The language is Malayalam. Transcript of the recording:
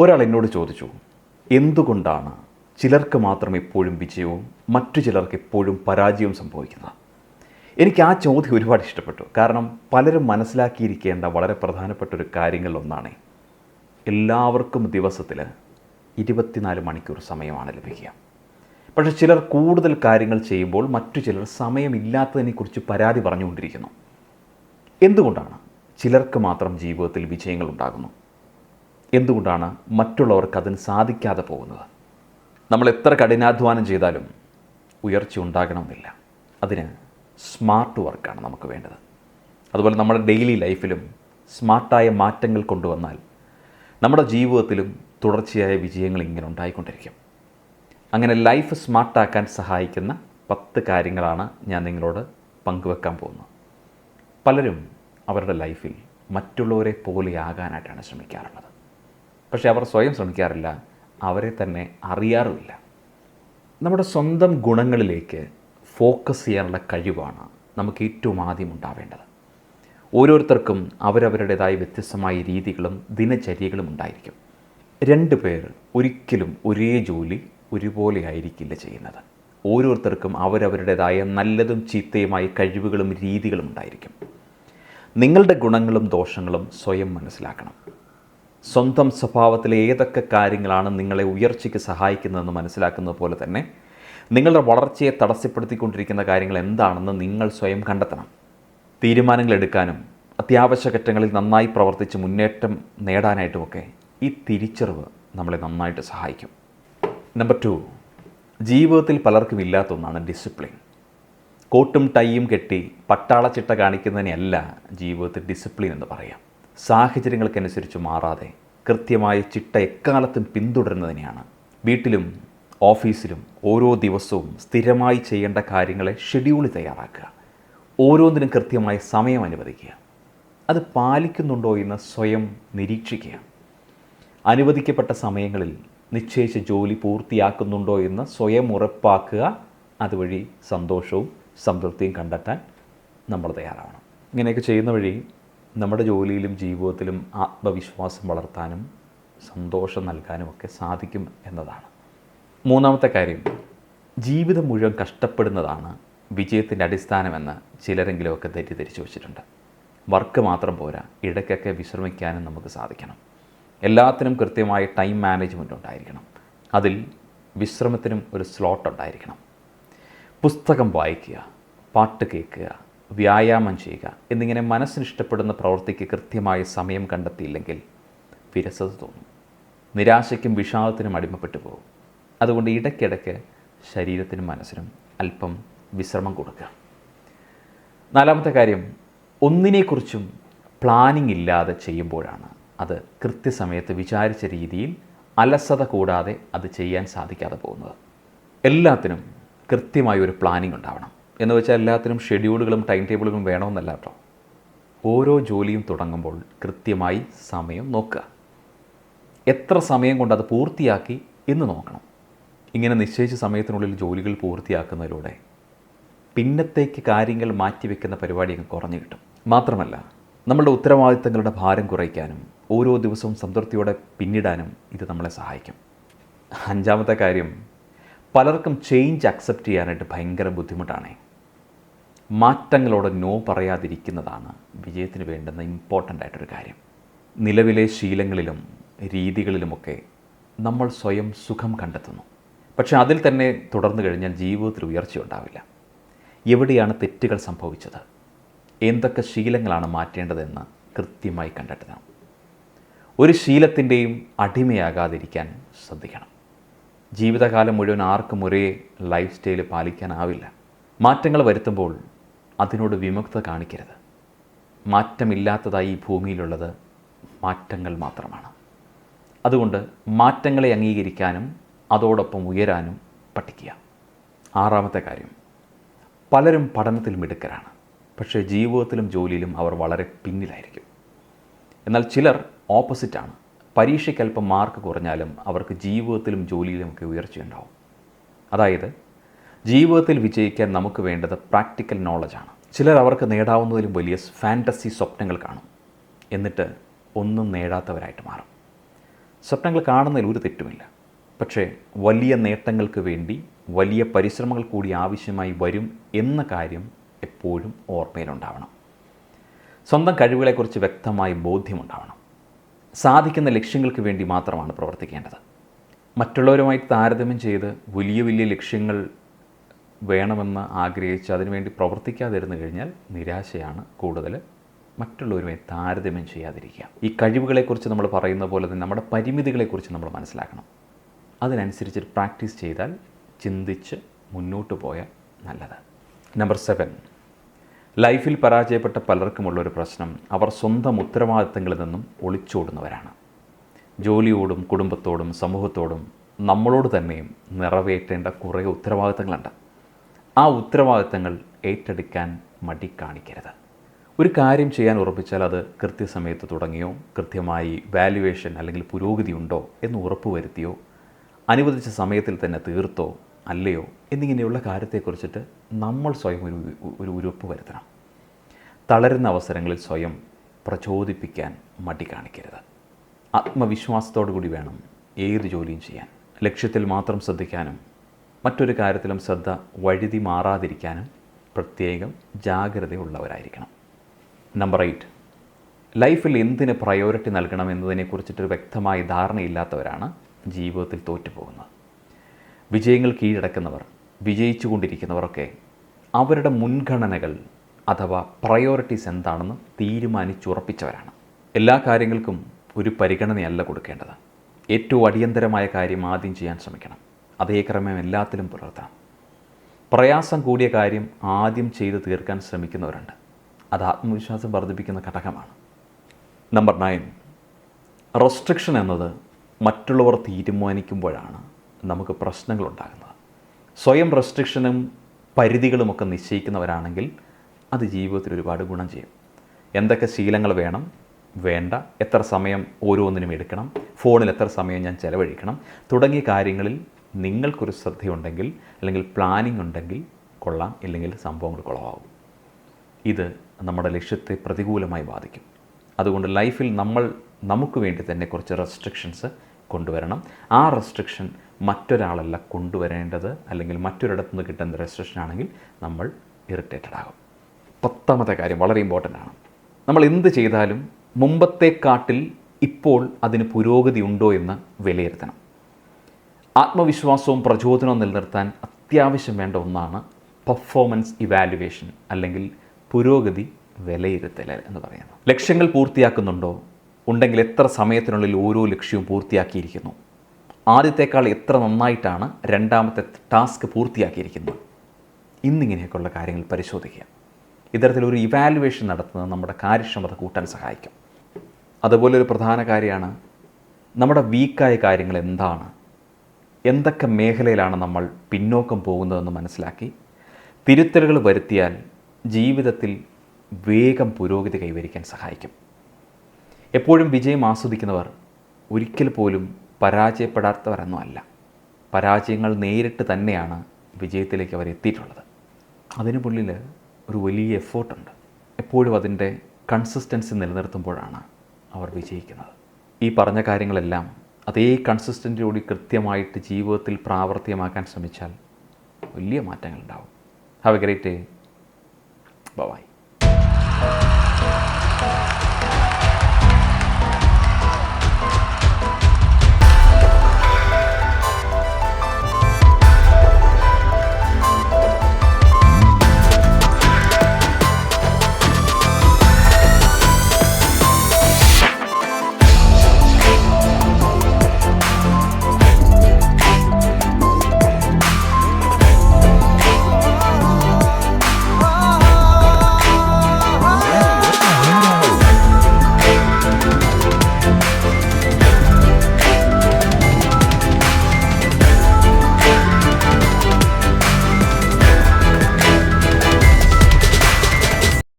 ഒരാൾ എന്നോട് ചോദിച്ചു എന്തുകൊണ്ടാണ് ചിലർക്ക് മാത്രം എപ്പോഴും വിജയവും മറ്റു ചിലർക്ക് എപ്പോഴും പരാജയവും സംഭവിക്കുന്നത്? എനിക്ക് ആ ചോദ്യം ഒരുപാട് ഇഷ്ടപ്പെട്ടു. കാരണം പലരും മനസ്സിലാക്കിയിരിക്കേണ്ട വളരെ പ്രധാനപ്പെട്ട ഒരു കാര്യങ്ങളിലൊന്നാണ് എല്ലാവർക്കും ദിവസത്തിൽ ഇരുപത്തിനാല് മണിക്കൂർ സമയമാണ് ലഭിക്കുക. പക്ഷേ ചിലർ കൂടുതൽ കാര്യങ്ങൾ ചെയ്യുമ്പോൾ മറ്റു ചിലർ സമയമില്ലാത്തതിനെക്കുറിച്ച് പരാതി പറഞ്ഞുകൊണ്ടിരിക്കുന്നു. എന്തുകൊണ്ടാണ് ചിലർക്ക് മാത്രം ജീവിതത്തിൽ വിജയങ്ങൾ ഉണ്ടാകുന്നു? എന്തുകൊണ്ടാണ് മറ്റുള്ളവർക്ക് അതിന് സാധിക്കാതെ പോകുന്നത്? നമ്മൾ എത്ര കഠിനാധ്വാനം ചെയ്താലും ഉയർച്ച ഉണ്ടാകണമെന്നില്ല. അതിന് സ്മാർട്ട് വർക്കാണ് നമുക്ക് വേണ്ടത്. അതുപോലെ നമ്മുടെ ഡെയിലി ലൈഫിലും സ്മാർട്ടായ മാറ്റങ്ങൾ കൊണ്ടുവന്നാൽ നമ്മുടെ ജീവിതത്തിലും തുടർച്ചയായ വിജയങ്ങൾ ഇങ്ങനെ ഉണ്ടായിക്കൊണ്ടിരിക്കും. അങ്ങനെ ലൈഫ് സ്മാർട്ടാക്കാൻ സഹായിക്കുന്ന പത്ത് കാര്യങ്ങളാണ് ഞാൻ നിങ്ങളോട് പങ്കുവെക്കാൻ പോകുന്നത്. പലരും അവരുടെ ലൈഫിൽ മറ്റുള്ളവരെ പോലെയാകാനായിട്ടാണ് ശ്രമിക്കാറുള്ളത്. പക്ഷേ അവർ സ്വയം ശ്രമിക്കാറില്ല. അവരെ തന്നെ അറിയാറുമില്ല. നമ്മുടെ സ്വന്തം ഗുണങ്ങളിലേക്ക് ഫോക്കസ് ചെയ്യാനുള്ള കഴിവാണ് നമുക്ക് ഏറ്റവും ആദ്യം ഉണ്ടാവേണ്ടത്. ഓരോരുത്തർക്കും അവരവരുടേതായ വ്യത്യസ്തമായ രീതികളും ദിനചര്യകളും ഉണ്ടായിരിക്കും. രണ്ട് പേർ ഒരിക്കലും ഒരേ ജോലി ഒരുപോലെ ആയിരിക്കില്ല ചെയ്യുന്നത്. ഓരോരുത്തർക്കും അവരവരുടേതായ നല്ലതും ചീത്തയുമായ കഴിവുകളും രീതികളും ഉണ്ടായിരിക്കും. നിങ്ങളുടെ ഗുണങ്ങളും ദോഷങ്ങളും സ്വയം മനസ്സിലാക്കണം. സ്വന്തം സ്വഭാവത്തിലെ ഏതൊക്കെ കാര്യങ്ങളാണ് നിങ്ങളെ ഉയർച്ചയ്ക്ക് സഹായിക്കുന്നതെന്ന് മനസ്സിലാക്കുന്നത് പോലെ തന്നെ നിങ്ങളുടെ വളർച്ചയെ തടസ്സപ്പെടുത്തിക്കൊണ്ടിരിക്കുന്ന കാര്യങ്ങൾ എന്താണെന്ന് നിങ്ങൾ സ്വയം കണ്ടെത്തണം. തീരുമാനങ്ങൾ എടുക്കാനും അത്യാവശ്യ ഘട്ടങ്ങളിൽ നന്നായി പ്രവർത്തിച്ച് മുന്നേറ്റം നേടാനായിട്ടുമൊക്കെ ഈ തിരിച്ചറിവ് നമ്മളെ നന്നായിട്ട് സഹായിക്കും. നമ്പർ ടു ജീവിതത്തിൽ പലർക്കും ഇല്ലാത്ത ഒന്നാണ് ഡിസിപ്ലിൻ കോട്ടും ടൈയും കെട്ടി പട്ടാളച്ചിട്ട കാണിക്കുന്നതിനെയല്ല ജീവിതത്തിൽ ഡിസിപ്ലിൻ എന്ന് പറയാം. സാഹചര്യങ്ങൾക്കനുസരിച്ച് മാറാതെ കൃത്യമായ ചിട്ട എക്കാലത്തും പിന്തുടരുന്നതിനെയാണ്. വീട്ടിലും ഓഫീസിലും ഓരോ ദിവസവും സ്ഥിരമായി ചെയ്യേണ്ട കാര്യങ്ങളെ ഷെഡ്യൂൾ തയ്യാറാക്കുക. ഓരോന്നിനും കൃത്യമായ സമയം അനുവദിക്കുക. അത് പാലിക്കുന്നുണ്ടോ എന്ന് സ്വയം നിരീക്ഷിക്കുക. അനുവദിക്കപ്പെട്ട സമയങ്ങളിൽ നിശ്ചയിച്ച ജോലി പൂർത്തിയാക്കുന്നുണ്ടോ എന്ന് സ്വയം ഉറപ്പാക്കുക. അതുവഴി സന്തോഷവും സംതൃപ്തിയും കണ്ടെത്താൻ നമ്മൾ തയ്യാറാവണം. ഇങ്ങനെയൊക്കെ ചെയ്യുന്ന വഴി നമ്മുടെ ജോലിയിലും ജീവിതത്തിലും ആത്മവിശ്വാസം വളർത്താനും സന്തോഷം നൽകാനും ഒക്കെ സാധിക്കും എന്നതാണ്. മൂന്നാമത്തെ കാര്യം ജീവിതം മുഴുവൻ കഷ്ടപ്പെടുന്നതാണ് വിജയത്തിന്റെ അടിസ്ഥാനമെന്ന് ചിലരെങ്കിലുമൊക്കെ തെറ്റിദ്ധരിച്ചു വച്ചിട്ടുണ്ട്. വർക്ക് മാത്രം പോരാ ഇടയ്ക്കൊക്കെ വിശ്രമിക്കാനും നമുക്ക് സാധിക്കണം. എല്ലാത്തിനും കൃത്യമായ ടൈം മാനേജ്മെന്റ് ഉണ്ടായിരിക്കണം. അതിൽ വിശ്രമത്തിനും ഒരു സ്ലോട്ട് ഉണ്ടായിരിക്കണം. പുസ്തകം വായിക്കുക പാട്ട് കേൾക്കുക വ്യായാമം ചെയ്യുക എന്നിങ്ങനെ മനസ്സിന് ഇഷ്ടപ്പെടുന്ന പ്രവൃത്തിക്ക് കൃത്യമായ സമയം കണ്ടെത്തിയില്ലെങ്കിൽ വിരസത തോന്നും. നിരാശയ്ക്കും വിഷാദത്തിനും അടിമപ്പെട്ടു പോകും. അതുകൊണ്ട് ഇടയ്ക്കിടയ്ക്ക് ശരീരത്തിനും മനസ്സിനും അല്പം വിശ്രമം കൊടുക്കുക. നാലാമത്തെ കാര്യം ഒന്നിനെക്കുറിച്ചും പ്ലാനിംഗ് ഇല്ലാതെ ചെയ്യുമ്പോഴാണ് അത് കൃത്യസമയത്ത് വിചാരിച്ച രീതിയിൽ അലസത കൂടാതെ അത് ചെയ്യാൻ സാധിക്കാതെ പോകുന്നത്. എല്ലാത്തിനും കൃത്യമായ ഒരു പ്ലാനിംഗ് ഉണ്ടാവണം. എന്ന് വെച്ചാൽ എല്ലാത്തിനും ഷെഡ്യൂളുകളും ടൈം ടേബിളുകളും വേണമെന്നല്ല കേട്ടോ ഓരോ ജോലിയും തുടങ്ങുമ്പോൾ കൃത്യമായി സമയം നോക്കുക. എത്ര സമയം കൊണ്ട് അത് പൂർത്തിയാക്കി എന്ന് നോക്കണം. ഇങ്ങനെ നിശ്ചയിച്ച സമയത്തിനുള്ളിൽ ജോലികൾ പൂർത്തിയാക്കുന്നതിലൂടെ പിന്നത്തേക്ക് കാര്യങ്ങൾ മാറ്റിവെക്കുന്ന പരിപാടി അങ്ങ് കുറഞ്ഞു കിട്ടും. മാത്രമല്ല നമ്മളുടെ ഉത്തരവാദിത്തങ്ങളുടെ ഭാരം കുറയ്ക്കാനും ഓരോ ദിവസവും സംതൃപ്തിയോടെ പിന്നിടാനും ഇത് നമ്മളെ സഹായിക്കും. അഞ്ചാമത്തെ കാര്യം പലർക്കും ചേഞ്ച് അക്സെപ്റ്റ് ചെയ്യാനായിട്ട് ഭയങ്കര ബുദ്ധിമുട്ടാണ്. മാറ്റങ്ങളോട് നോ പറയാതിരിക്കുന്നതാണ് വിജയത്തിന് വേണ്ടുന്ന ഇമ്പോർട്ടന്റ് ആയിട്ടൊരു കാര്യം. നിലവിലെ ശീലങ്ങളിലും രീതികളിലുമൊക്കെ നമ്മൾ സ്വയം സുഖം കണ്ടെത്തുന്നു. പക്ഷേ അതിൽ തന്നെ തുടർന്നു കഴിഞ്ഞാൽ ജീവിതത്തിൽ ഉയർച്ച ഉണ്ടാവില്ല. എവിടെയാണ് തെറ്റുകൾ സംഭവിച്ചത്? എന്തൊക്കെ ശീലങ്ങളാണ് മാറ്റേണ്ടതെന്ന് കൃത്യമായി കണ്ടെത്തണം. ഒരു ശീലത്തിന്റെയും അടിമയാകാതിരിക്കാൻ ശ്രദ്ധിക്കണം. ജീവിതകാലം മുഴുവൻ ആർക്കും ഒരേ ലൈഫ് സ്റ്റൈൽ പാലിക്കാനാവില്ല. മാറ്റങ്ങൾ വരുത്തുമ്പോൾ അതിനോട് വിമുക്ത കാണിക്കരുത്. മാറ്റമില്ലാത്തതായി ഈ ഭൂമിയിലുള്ളത് മാറ്റങ്ങൾ മാത്രമാണ്. അതുകൊണ്ട് മാറ്റങ്ങളെ അംഗീകരിക്കാനും അതോടൊപ്പം ഉയരാനും പഠിക്കുക. ആറാമത്തെ കാര്യം പലരും പഠനത്തിൽ മിടുക്കരാണ് പക്ഷേ ജീവിതത്തിലും ജോലിയിലും അവർ വളരെ പിന്നിലായിരിക്കും. എന്നാൽ ചിലർ ഓപ്പോസിറ്റാണ് പരീക്ഷയ്ക്കല്പം മാർക്ക് കുറഞ്ഞാലും അവർക്ക് ജീവിതത്തിലും ജോലിയിലും ഒക്കെ ഉയർച്ചയുണ്ടാവും. അതായത് ജീവിതത്തിൽ വിജയിക്കാൻ നമുക്ക് വേണ്ടത് പ്രാക്ടിക്കൽ നോളജാണ് ചിലർ അവർക്ക് നേടാവുന്നതിലും വലിയ ഫാന്റസി സ്വപ്നങ്ങൾ കാണും. എന്നിട്ട് ഒന്നും നേടാത്തവരായിട്ട് മാറും. സ്വപ്നങ്ങൾ കാണുന്നതിൽ ഒരു തെറ്റുമില്ല. പക്ഷേ വലിയ നേട്ടങ്ങൾക്ക് വേണ്ടി വലിയ പരിശ്രമങ്ങൾ കൂടി ആവശ്യമായി വരും എന്ന കാര്യം എപ്പോഴും ഓർമ്മയിലുണ്ടാവണം. സ്വന്തം കഴിവുകളെക്കുറിച്ച് വ്യക്തമായി ബോധ്യമുണ്ടാവണം. സാധിക്കുന്ന ലക്ഷ്യങ്ങൾക്ക് വേണ്ടി മാത്രമാണ് പ്രവർത്തിക്കേണ്ടത്. മറ്റുള്ളവരുമായി താരതമ്യം ചെയ്ത് വലിയ വലിയ ലക്ഷ്യങ്ങൾ വേണമെന്ന് ആഗ്രഹിച്ച് അതിനുവേണ്ടി പ്രവർത്തിക്കാതിരുന്നു കഴിഞ്ഞാൽ നിരാശയാണ് കൂടുതൽ. മറ്റുള്ളവരുമായി താരതമ്യം ചെയ്യാതിരിക്കുക. ഈ കഴിവുകളെക്കുറിച്ച് നമ്മൾ പറയുന്ന പോലെ തന്നെ നമ്മുടെ പരിമിതികളെക്കുറിച്ച് നമ്മൾ മനസ്സിലാക്കണം. അതിനനുസരിച്ച് പ്രാക്ടീസ് ചെയ്താൽ ചിന്തിച്ച് മുന്നോട്ട് പോയാൽ നല്ലത്. നമ്പർ സെവൻ ലൈഫിൽ പരാജയപ്പെട്ട പലർക്കുമുള്ളൊരു പ്രശ്നം. അവർ സ്വന്തം ഉത്തരവാദിത്തങ്ങളിൽ നിന്നും ഒളിച്ചോടുന്നവരാണ്. ജോലിയോടും കുടുംബത്തോടും സമൂഹത്തോടും നമ്മളോട് തന്നെയും നിറവേറ്റേണ്ട കുറേ ഉത്തരവാദിത്തങ്ങളുണ്ട്. ആ ഉത്തരവാദിത്തങ്ങൾ ഏറ്റെടുക്കാൻ മടി കാണിക്കരുത്. ഒരു കാര്യം ചെയ്യാൻ ഉറപ്പിച്ചാൽ അത് കൃത്യസമയത്ത് തുടങ്ങിയോ കൃത്യമായി വാല്യുവേഷൻ അല്ലെങ്കിൽ പുരോഗതി ഉണ്ടോ എന്ന് ഉറപ്പ് വരുത്തിയോ അനുവദിച്ച സമയത്തിൽ തന്നെ തീർത്തോ അല്ലയോ എന്നിങ്ങനെയുള്ള കാര്യത്തെക്കുറിച്ചിട്ട് നമ്മൾ സ്വയം ഒരു ഒരു ഉറപ്പ് വരുത്തണം. തളരുന്ന അവസരങ്ങളിൽ സ്വയം പ്രചോദിപ്പിക്കാൻ മടി കാണിക്കരുത്. ആത്മവിശ്വാസത്തോടു കൂടി വേണം ഏത് ജോലിയും ചെയ്യാൻ. ലക്ഷ്യത്തിൽ മാത്രം ശ്രദ്ധിക്കാനും മറ്റൊരു കാര്യത്തിലും ശ്രദ്ധ വഴുതി മാറാതിരിക്കാനും പ്രത്യേകം ജാഗ്രതയുള്ളവരായിരിക്കണം. നമ്പർ എയ്റ്റ് ലൈഫിൽ എന്തിന് പ്രയോറിറ്റി നൽകണം എന്നതിനെക്കുറിച്ചിട്ടൊരു വ്യക്തമായ ധാരണയില്ലാത്തവരാണ് ജീവിതത്തിൽ തോറ്റുപോകുന്നത്. വിജയങ്ങൾ കീഴടക്കുന്നവർ വിജയിച്ചു കൊണ്ടിരിക്കുന്നവരൊക്കെ അവരുടെ മുൻഗണനകൾ അഥവാ പ്രയോറിറ്റീസ് എന്താണെന്ന് തീരുമാനിച്ചുറപ്പിച്ചവരാണ്. എല്ലാ കാര്യങ്ങൾക്കും ഒരു പരിഗണനയല്ല കൊടുക്കേണ്ടത്. ഏറ്റവും അടിയന്തരമായ കാര്യം ആദ്യം ചെയ്യാൻ ശ്രമിക്കണം. അതേ ക്രമം എല്ലാത്തിലും പുലർത്താം. പ്രയാസം കൂടിയ കാര്യം ആദ്യം ചെയ്ത് തീർക്കാൻ ശ്രമിക്കുന്നവരുണ്ട്. അത് ആത്മവിശ്വാസം വർദ്ധിപ്പിക്കുന്ന ഘടകമാണ്. നമ്പർ നയൻ റെസ്ട്രിക്ഷൻ എന്നത് മറ്റുള്ളവർ തീരുമാനിക്കുമ്പോഴാണ് നമുക്ക് പ്രശ്നങ്ങൾ ഉണ്ടാകുന്നത് സ്വയം റെസ്ട്രിക്ഷനും പരിധികളുമൊക്കെ നിശ്ചയിക്കുന്നവരാണെങ്കിൽ അത് ജീവിതത്തിൽ ഒരുപാട് ഗുണം ചെയ്യും. എന്തൊക്കെ ശീലങ്ങൾ വേണം? വേണ്ട. എത്ര സമയം ഓരോന്നിനും എടുക്കണം? ഫോണിൽ എത്ര സമയം ഞാൻ ചെലവഴിക്കണം? തുടങ്ങിയ കാര്യങ്ങളിൽ നിങ്ങൾക്കൊരു ശ്രദ്ധയുണ്ടെങ്കിൽ അല്ലെങ്കിൽ പ്ലാനിംഗ് ഉണ്ടെങ്കിൽ കൊള്ളാം ഇല്ലെങ്കിൽ സംഭവങ്ങൾ കുളമാവും ഇത് നമ്മുടെ ലക്ഷ്യത്തെ പ്രതികൂലമായി ബാധിക്കും. അതുകൊണ്ട് ലൈഫിൽ നമ്മൾ നമുക്ക് വേണ്ടി തന്നെ കുറച്ച് റെസ്ട്രിക്ഷൻസ് കൊണ്ടുവരണം. ആ റെസ്ട്രിക്ഷൻ മറ്റൊരാളല്ല കൊണ്ടുവരേണ്ടത് അല്ലെങ്കിൽ മറ്റൊരിടത്തു നിന്ന് കിട്ടുന്ന റെസ്ട്രിക്ഷൻ ആണെങ്കിൽ നമ്മൾ ഇറിറ്റേറ്റഡ് ആകും. പത്താമത്തെ കാര്യം വളരെ ഇമ്പോർട്ടന്റ് ആണ്. നമ്മൾ എന്ത് ചെയ്താലും മുമ്പത്തെക്കാട്ടിൽ ഇപ്പോൾ അതിന് പുരോഗതി ഉണ്ടോ എന്ന് വിലയിരുത്തണം. ആത്മവിശ്വാസവും പ്രചോദനവും നിലനിർത്താൻ അത്യാവശ്യം വേണ്ട ഒന്നാണ് പെർഫോമൻസ് ഇവാലുവേഷൻ അല്ലെങ്കിൽ പുരോഗതി വിലയിരുത്തൽ എന്ന് പറയുന്നത്. ലക്ഷ്യങ്ങൾ പൂർത്തിയാക്കുന്നുണ്ടോ? ഉണ്ടെങ്കിൽ എത്ര സമയത്തിനുള്ളിൽ ഓരോ ലക്ഷ്യവും പൂർത്തിയാക്കിയിരിക്കുന്നു? ആദ്യത്തേക്കാൾ എത്ര നന്നായിട്ടാണ് രണ്ടാമത്തെ ടാസ്ക് പൂർത്തിയാക്കിയിരിക്കുന്നത്? ഇന്നിങ്ങനെയൊക്കെയുള്ള കാര്യങ്ങൾ പരിശോധിക്കുക. ഇത്തരത്തിലൊരു ഇവാലുവേഷൻ നടത്തുന്നത് നമ്മുടെ കാര്യക്ഷമത കൂട്ടാൻ സഹായിക്കും. അതുപോലെ ഒരു പ്രധാന കാര്യമാണ് നമ്മുടെ വീക്കായ കാര്യങ്ങൾ എന്താണ്? എന്തൊക്കെ മേഖലയിലാണ് നമ്മൾ പിന്നോക്കം പോകുന്നതെന്ന് മനസ്സിലാക്കി തിരുത്തലുകൾ വരുത്തിയാൽ ജീവിതത്തിൽ വേഗം പുരോഗതി കൈവരിക്കാൻ സഹായിക്കും. എപ്പോഴും വിജയം ആസ്വദിക്കുന്നവർ ഒരിക്കൽ പോലും പരാജയപ്പെടാത്തവരൊന്നും അല്ല. പരാജയങ്ങൾ നേരിട്ട് തന്നെയാണ് വിജയത്തിലേക്ക് അവർ എത്തിയിട്ടുള്ളത്. അതിനു പുള്ളിൽ ഒരു വലിയ എഫേർട്ടുണ്ട് എപ്പോഴും അതിന്റെ കൺസിസ്റ്റൻസി നിലനിർത്തുമ്പോഴാണ് അവർ വിജയിക്കുന്നത്. ഈ പറഞ്ഞ കാര്യങ്ങളെല്ലാം അതേ കൺസിസ്റ്റന്റിയോട് കൃത്യമായിട്ട് ജീവിതത്തിൽ പ്രാവർത്തികമാക്കാൻ ശ്രമിച്ചാൽ വലിയ മാറ്റങ്ങൾ ഉണ്ടാവും. Have a great day bye